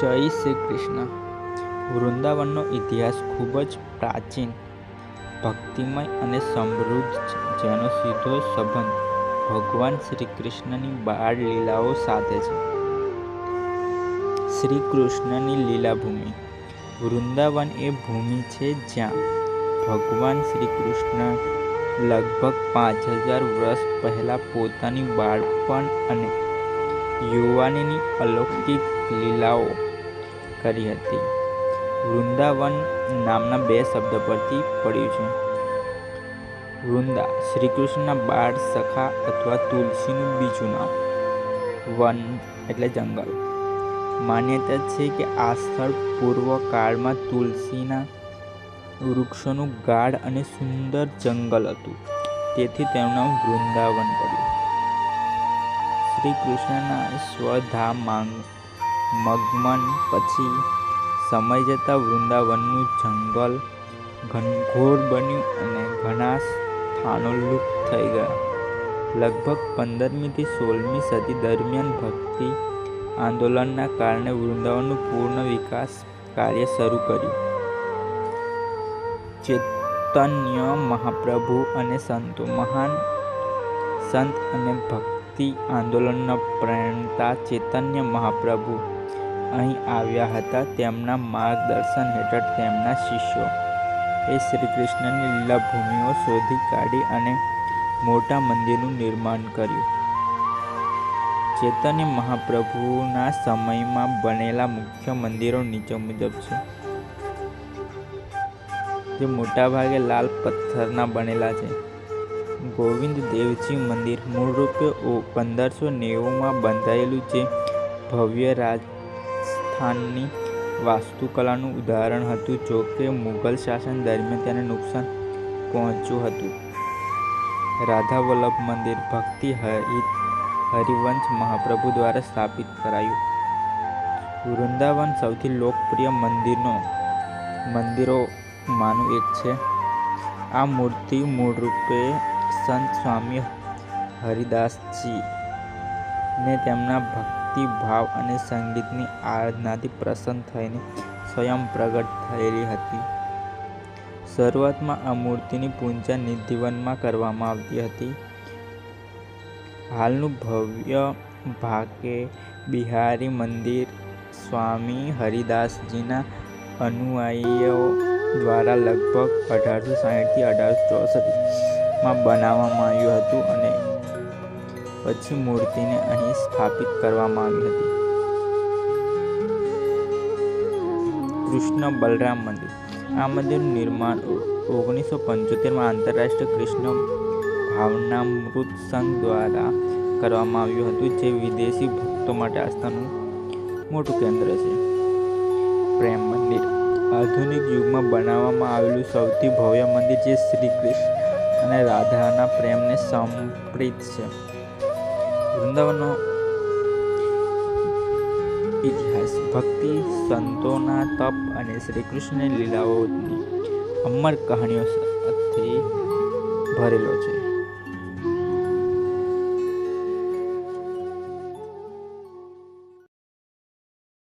જય શ્રી કૃષ્ણ. વૃંદાવનનો ઇતિહાસ ખૂબ જ પ્રાચીન, ભક્તિમય અને સમૃદ્ધ છે, જેનો સીધો સંબંધ ભગવાન શ્રી કૃષ્ણની બાળ લીલાઓ સાથે છે. શ્રી કૃષ્ણની લીલાભૂમિ. વૃંદાવન એ ભૂમિ છે જ્યાં ભગવાન શ્રી કૃષ્ણ લગભગ પાંચ હજાર વર્ષ પહેલાં પોતાની બાળપણ અને યુવાનીની અલૌકિક લીલાઓ કરી હતી. વૃંદાવન નામના બે શબ્દ પરથી પડ્યું છે. વૃંદા શ્રીકૃષ્ણના બાળ સખા અથવા તુલસીનું બીજું નામ. વન એટલે જંગલ. માન્યતા છે કે આ સ્થળ પૂર્વ કાળમાં તુલસીના વૃક્ષોનું ગાઢ અને સુંદર જંગલ હતું. તેથી તેનું નામ વૃંદાવન પડ્યું. શ્રી કૃષ્ણના સ્વધામ મગમન પછી સમય જતાં વૃંદાવનનું જંગલ ઘનઘોર બન્યું અને ઘણા સ્થાનો લુપ્ત થઈ ગયા. લગભગ પંદરમીથી સોળમી સદી દરમિયાન ભક્તિ આંદોલનના કારણે વૃંદાવનનું પૂર્ણ વિકાસ કાર્ય શરૂ કર્યું. ચૈતન્ય મહાપ્રભુ અને સંતો, મહાન સંત અને ભક્તિ આંદોલનના પ્રણેતા ચૈતન્ય મહાપ્રભુ અહીં આવ્યા હતા તેમના માર્ગદર્શન હેઠળ તેમના શિષ્યો. એ શ્રી કૃષ્ણની લીલા ભૂમિઓ શોધી કાઢી અને મોટા મંદિરનું નિર્માણ કર્યું. ચૈતન્ય મહાપ્રભુના સમયમાં બનેલા મુખ્ય મંદિરો નીચે મુજબ છે. જે મોટાભાગે લાલ પથ્થરના બનેલા છે. ગોવિંદ દેવજી મંદિર મૂળરૂપે પંદરસો નેવુંમાં બંધાયેલું જે ભવ્ય રાજસ્થાનની વાસ્તુકલાનું ઉદાહરણ હતું જો કે મુઘલ શાસન દરમિયાન તેને નુકસાન પહોંચ્યું હતું. રાધા વલ્લભ મંદિર ભક્તિ હરિવંશ મહાપ્રભુ દ્વારા સ્થાપિત કરાયું. વૃંદાવન સૌથી લોકપ્રિય મંદિરનો, મંદિરોમાંનું એક છે. આ મૂર્તિ મૂળરૂપે સંત સ્વામી હરિદાસજી ને તેમના ભક્તિ ભાવ અને સંગીતની આરાધનાથી પ્રસન્ન થઈને સ્વયં પ્રગટ થયેલી હતી. શરૂઆતમાં આ મૂર્તિની પૂજા નિધિવનમાં કરવામાં આવતી હતી. હાલનું ભવ્ય ભાગે બિહારી મંદિર સ્વામી હરિદાસજીના અનુયાયીઓ દ્વારા લગભગ અઢારસો સાહીઠથી અઢારસો ચોસઠમાં બનાવવામાં આવ્યું હતું અને પછી મૂર્તિને અહીં સ્થાપિત કરવામાં આવી હતી. કૃષ્ણ બલરામ મંદિર. આ મંદિરનું નિર્માણ ઓગણીસો પંચોતેરમાં આંતરરાષ્ટ્રીય કૃષ્ણ ભાવનામૃત સંઘ દ્વારા કરવામાં આવ્યું હતું, જે વિદેશી ભક્તો માટે આસ્થાનું મોટું કેન્દ્ર છે. પ્રેમ મંદિર. આધુનિક યુગમાં બનાવવામાં આવેલું સૌથી ભવ્ય મંદિર જે શ્રી કૃષ્ણ અને રાધાના પ્રેમને સમર્પિત છે. વૃંદાવનનો ઇતિહાસ. ભક્તિ સંતોના તપ અને શ્રી કૃષ્ણની લીલાઓની અમર કહાણીઓ ભરેલો છે.